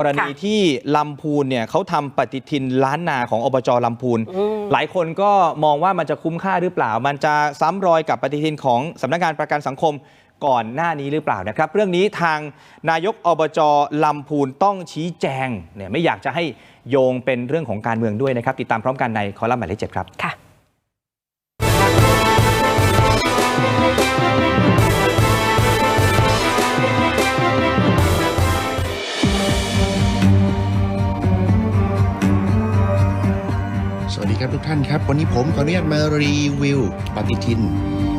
กรณีค่ะที่ลำพูนเนี่ยเขาทำปฏิทินล้านนาของอบจลำพูนอืมหลายคนก็มองว่ามันจะคุ้มค่าหรือเปล่า มันจะซ้ำรอยกับปฏิทินของสำนักงานประกันสังคมก่อนหน้านี้หรือเปล่านะครับ เรื่องนี้ทางนายกอบจลำพูนต้องชี้แจงเนี่ยไม่อยากจะให้โยงเป็นเรื่องของการเมืองด้วยนะครับ ติดตามพร้อมกันในคอลัมน์หมายเลขเจ็ดครับค่ะ กท่านครับ วันนี้ผมขออนุญาตมารีวิวปฏิทิน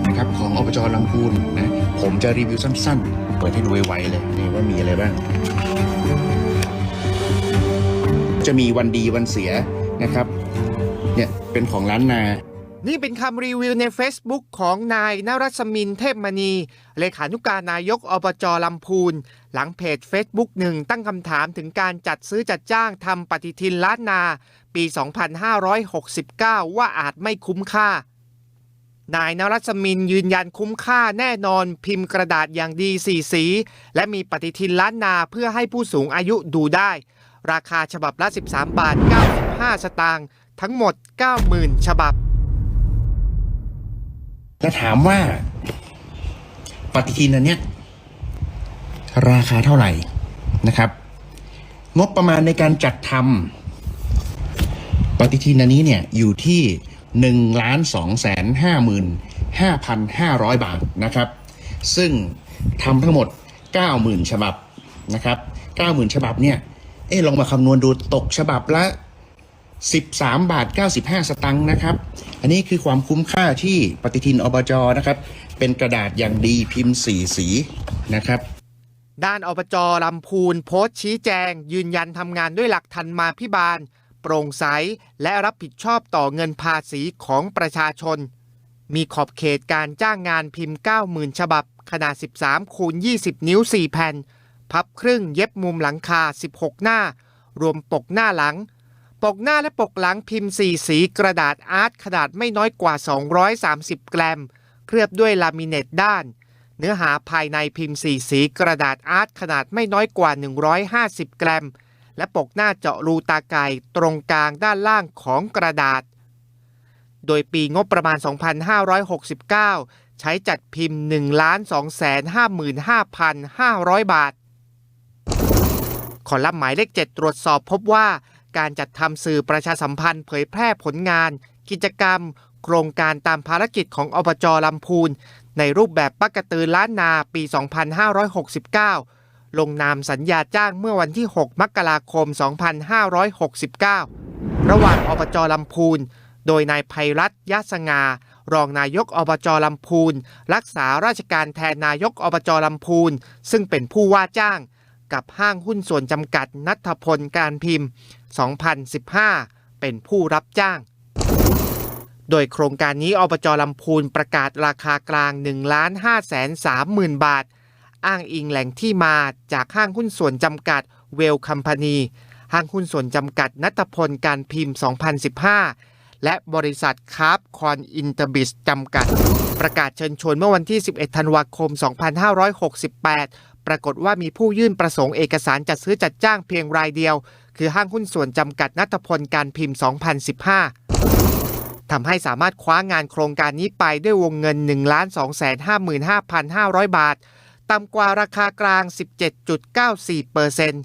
นะครับของอบจลำพูนนะผมจะรีวิวสั้นๆ เปิดให้ดูไวๆเลยนี่ว่ามีอะไรบ้าง จะมีวันดีวันเสียนะครับเนี่ยเป็นของร้านนานี่เป็นคำรีวิวใน Facebook ของนายนรัศมินเทพมณี เลขานุการนายกอบจลำพูน หลังเพจ Facebook หนึ่งตั้งคำถามถึงการจัดซื้อจัดจ้างทำปฏิทินล้านนา ปี 2569 ว่าอาจไม่คุ้มค่า นายนรัศมินยืนยันคุ้มค่าแน่นอนพิมพ์กระดาษอย่างดีสีสี และมีปฏิทินล้านนาเพื่อให้ผู้สูงอายุดูได้ ราคาฉบับละ 13 บาท 95 สตางค์ทั้งหมด 90,000 ฉบับ และถามว่า ปฏิทินอันเนี้ยราคาเท่าไหร่นะครับ งบประมาณในการจัดทำ ปฏิทินอันนี้เนี่ยอยู่ที่หนึ่งล้านสองแสนห้าหมื่นห้าพันห้าร้อยบาทนะครับ ซึ่งทำทั้งหมดเก้าหมื่นฉบับนะครับเก้าหมื่นฉบับเนี่ย เอ๊ลองมาคำนวณดูตกฉบับละ 13 บาท 95 สตังค์นะครับ อันนี้คือความคุ้มค่าที่ปฏิทินอบจนะครับ เป็นกระดาษอย่างดีพิมพ์สีสีนะครับด้านอบจลำพูนโพสต์ชี้แจง ยืนยันทำงานด้วยหลักทันมาพิบาล โปร่งใส และรับผิดชอบต่อเงินภาษีของประชาชน มีขอบเขตการจ้างงานพิมพ์ 90,000 ฉบับ ขนาด 13 คูณ 20 นิ้ว 4 แผ่น พับครึ่งเย็บมุมหลังคา 16 หน้า รวมปกหน้าหลัง ปกหน้าและปกหลังพิมพ์ 4 สีกระดาษอาร์ตขนาดไม่น้อยกว่า 230กรม เคลือบด้วยลามิเนตด้านเนื้อหาภายในพิมพ์สีสีกระดาษอาร์ตขนาดไม่น้อยกว่า 150กรัม และปกหน้าเจาะรูตาไก่ตรงกลางด้านล่างของกระดาษ โดยปีงบประมาณ 2569 ใช้จัดพิมพ์ 1,255,500 บาทคอลัมน์หมายเลข 7 ตรวจสอบพบว่าการจัดทำสื่อประชาสัมพันธ์เผยแพร่ผลงาน กิจกรรม โครงการตามภารกิจของอบจลำพูน ในรูปแบบปักกะตือล้านนาปี 2569 ลงนามสัญญาจ้างเมื่อวันที่ 6 มกราคม 2569 ระหว่างอบจลำพูน โดยนายภัยรัตยะสงารองนายกอบจลำพูน รักษาราชการแทนนายกอบจลำพูน ซึ่งเป็นผู้ว่าจ้าง กับห้างหุ้นส่วนจำกัดนัทพลการพิมพ์ 2015 เป็นผู้รับจ้าง โดยโครงการนี้อบจลำพูนประกาศราคากลาง 1 5 3 0 0 0 0 บาท อ้างอิงแหล่งที่มาจากห้างหุ้นส่วนจำกัดเวลคัมพานีห้างหุ้นส่วนจำกัดนัทพลการพิมพ์ 2015 และบริษัทคาร์บคอนอินเตอร์บิสจำกัด ประกาศเชิญชวนเมื่อวันที่ 11 ธันวาคม 2568 ปรากฏว่ามีผู้ยื่นประสงค์เอกสารจัดซื้อจัดจ้างเพียงรายเดียว คือห้างหุ้นส่วนจำกัดนัทพลการพิมพ์ 2015 ทำให้สามารถคว้างานโครงการนี้ไปด้วยวงเงิน 1 2 5 5 5 0 0 บาท ต่ำกว่าราคากลาง 17.94%เปอร์เซ็นต์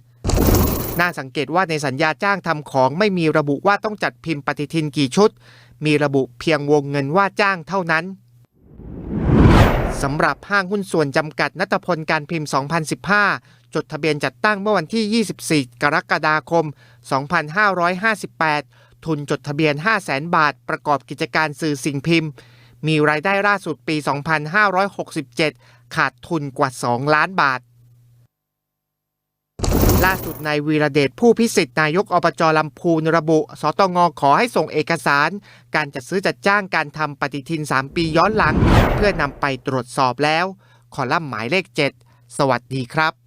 น่าสังเกตว่าในสัญญาจ้างทำของไม่มีระบุว่าต้องจัดพิมพ์ปฏิทินกี่ชุด มีระบุเพียงวงเงินว่าจ้างเท่านั้นสำหรับห้างหุ้นส่วนจำกัดนัตพลการพิมพ์ 2015 จดทะเบียนจัดตั้งเมื่อวันที่ 24 กรกฎาคม 2558 ทุนจดทะเบียน 500,000 บาท ประกอบกิจการสื่อสิ่งพิมพ์ มีรายได้ล่าสุดปี 2567 ขาดทุนกว่า 2 ล้านบาท ล่าสุดนายวีระเดชผู้พิสิทธิ์นายกอบจลำพูนระบุ สตงขอให้ส่งเอกสาร การจัดซื้อจัดจ้างการทำปฏิทิน 3 ปีย้อนหลัง เพื่อนำไปตรวจสอบแล้ว ขอลัมน์หมายเลข 7 สวัสดีครับ